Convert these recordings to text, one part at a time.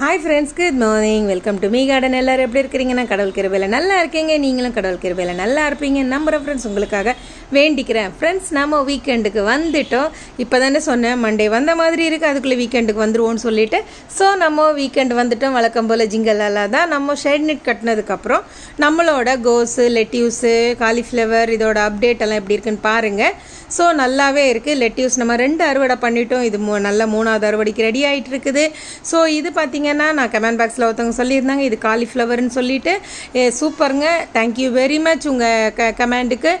Hi friends good morning welcome to my garden எல்லோரும் எப்படி இருக்கிறீங்கன்னா கடவுள் கிருபையில் நல்லா இருக்கீங்க. நீங்களும் கடவுள் கிருபையில் நல்லா இருப்பீங்க. நம்புகிற ஃப்ரெண்ட்ஸ் உங்களுக்காக வேண்டிக்கிறேன். ஃப்ரெண்ட்ஸ் நம்ம வீக்கெண்டுக்கு வந்துட்டோம். இப்போ தானே சொன்னேன் மண்டே வந்த மாதிரி இருக்குது அதுக்குள்ளே வீக்கெண்டுக்கு வந்துருவோம்னு சொல்லிட்டு. ஸோ நம்ம வீக்கெண்ட் வந்துட்டோம். வழக்கம் போல் ஜிங்கல் தான் நம்ம ஷெட் நெட் கட்டினதுக்கப்புறம் நம்மளோட கோஸு லெட்யூஸு காலிஃப்ளவர் இதோட அப்டேட் எல்லாம் எப்படி இருக்குன்னு பாருங்கள் ஸோ நல்லாவே இருக்குது லெட்யூஸ் நம்ம ரெண்டு அறுவடை பண்ணிட்டோம். இது மூ நல்ல மூணாவது அறுவடைக்கு ரெடி ஆகிட்டு இருக்குது. ஸோ இது பார்த்தீங்கன்னா நான் கமெண்ட் பாக்ஸில் ஒருத்தவங்க சொல்லியிருந்தாங்க இது காலிஃப்ளவர்னு சொல்லிட்டு. ஏ, சூப்பருங்க. தேங்க்யூ வெரி மச் உங்கள் க கமெண்டுக்கு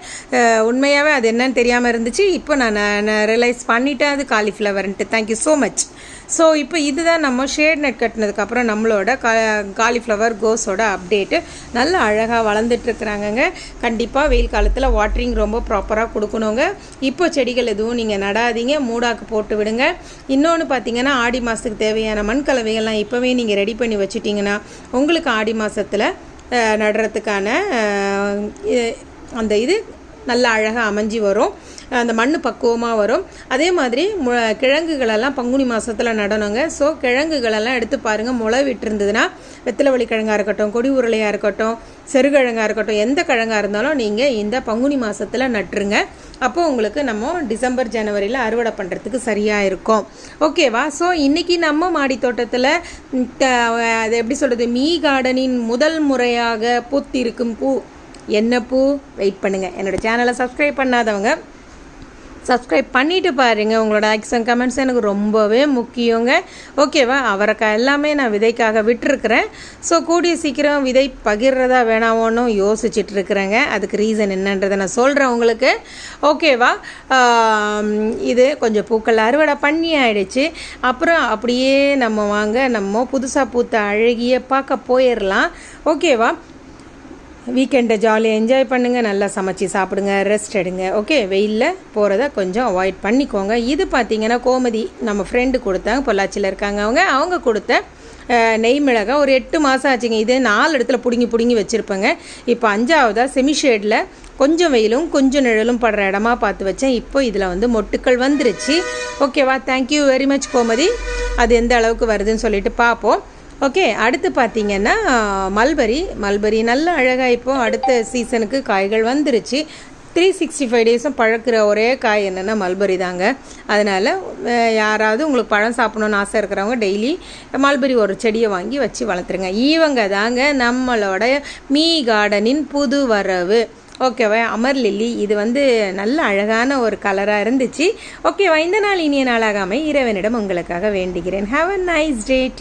உண்மையாகவே அது என்னன்னு தெரியாமல் இருந்துச்சு. இப்போ நான் நான் ரியலைஸ் பண்ணிட்டேன் அது காலிஃப்ளவர்ன்ட்டு thank you so much so இப்போ இதுதான் நம்ம ஷேட் நெட் கட்டினதுக்கப்புறம் நம்மளோட கா காலிஃப்ளவர் கோஸோட அப்டேட்டு நல்ல அழகாக வளர்ந்துட்டுருக்குறாங்கங்க. கண்டிப்பாக வெயில் காலத்தில் வாட்டரிங் ரொம்ப ப்ராப்பராக கொடுக்கணுங்க. இப்போ செடிகள் எதுவும் நீங்கள் நடாதீங்க. மூடாக்கு போட்டு விடுங்க. இன்னொன்று பார்த்தீங்கன்னா ஆடி மாதத்துக்கு தேவையான மண் கலவைகள்லாம் இப்போவே நீங்கள் ரெடி பண்ணி வச்சிட்டிங்கன்னா உங்களுக்கு ஆடி மாதத்தில் நடுறதுக்கான அந்த இது நல்லா அழகாக அமைஞ்சி வரும். அந்த மண் பக்குவமாக வரும். அதே மாதிரி மு கிழங்குகளெல்லாம் பங்குனி மாதத்தில் நடணுங்க. ஸோ கிழங்குகளெல்லாம் எடுத்து பாருங்கள் முளை விட்டுருந்ததுன்னா வெத்தலைவழி கிழங்காக இருக்கட்டும் கொடி உருளையாக இருக்கட்டும் செருகிழங்காக இருக்கட்டும் எந்த கிழங்காக இருந்தாலும் நீங்கள் இந்த பங்குனி மாதத்தில் நட்டுருங்க. அப்போது உங்களுக்கு நம்ம டிசம்பர் ஜனவரியில் அறுவடை பண்ணுறதுக்கு சரியாக இருக்கும். ஓகேவா ஸோ இன்றைக்கி நம்ம மாடி தோட்டத்தில் அது எப்படி சொல்கிறது மீ கார்டனின் முதல் முறையாக பூத்திருக்கும் பூ. என்ன பூ? வெயிட் பண்ணுங்கள் என்னோட சேனலை சப்ஸ்கிரைப் பண்ணாதவங்க சப்ஸ்கிரைப் பண்ணிட்டு பாருங்கள் உங்களோட லைக்ஸ் அண்ட் கமெண்ட்ஸ் எனக்கு ரொம்பவே முக்கியங்க. ஓகேவா அவரைக்காய் எல்லாமே நான் விதைக்காக விட்டுருக்குறேன். ஸோ கூடிய சீக்கிரம் விதை பகிர்றதா வேணாமோன்னு யோசிச்சுட்டு இருக்கிறேங்க அதுக்கு ரீசன் என்னன்றதை நான் சொல்கிறேன் உங்களுக்கு. ஓகேவா இது கொஞ்சம் பூக்கள் அறுவடை பண்ணி ஆயிடுச்சு. அப்புறம் அப்படியே நம்ம வாங்க நம்ம புதுசாக பூத்த அழகிய பார்க்க போயிடலாம் ஓகேவா வீக்கெண்டை ஜாலியாக என்ஜாய் பண்ணுங்கள் நல்லா சமைச்சு சாப்பிடுங்க ரெஸ்ட் எடுங்க. ஓகே வெயிலில் போகிறத கொஞ்சம் அவாய்ட் பண்ணிக்கோங்க. இது பார்த்தீங்கன்னா கோமதி நம்ம ஃப்ரெண்டு கொடுத்தாங்க பொள்ளாச்சியில் இருக்காங்க அவங்க. அவங்க கொடுத்த நெய் மிளகாய் ஒரு எட்டு மாதம் ஆச்சுங்க. இதே நாலு இடத்துல பிடுங்கி பிடுங்கி வச்சுருப்பேங்க. இப்போ அஞ்சாவதாக செமி ஷேடில் கொஞ்சம் வெயிலும் கொஞ்சம் நிழலும் படுற இடமா பார்த்து வச்சேன். இப்போ இதில் வந்து மொட்டுக்கள் வந்துருச்சு. ஓகேவா தேங்க்யூ வெரி மச் கோமதி அது எந்த அளவுக்கு வருதுன்னு சொல்லிட்டு பார்ப்போம் ஓகே அடுத்து பார்த்தீங்கன்னா மல்பரி. மல்பரி நல்ல அழகாக இப்போ அடுத்த சீசனுக்கு காய்கள் வந்துருச்சு. த்ரீ சிக்ஸ்டி ஃபைவ் டேஸும் பழக்கிற ஒரே காய் என்னென்னா மல்பரி தாங்க. அதனால் யாராவது உங்களுக்கு பழம் சாப்பிடணும்னு ஆசை இருக்கிறவங்க டெய்லி மல்பரி ஒரு செடியை வாங்கி வச்சு வளர்த்துருங்க. ஈவங்க தாங்க நம்மளோட மீ கார்டனின் புது வரவு. ஓகேவா? Amaryllis. இது வந்து நல்ல அழகான ஒரு கலராக இருந்துச்சு. ஓகேவா? இந்த நாள் இனிய நாளாகாமல் இறைவனிடம் உங்களுக்காக வேண்டுகிறேன். Have a nice day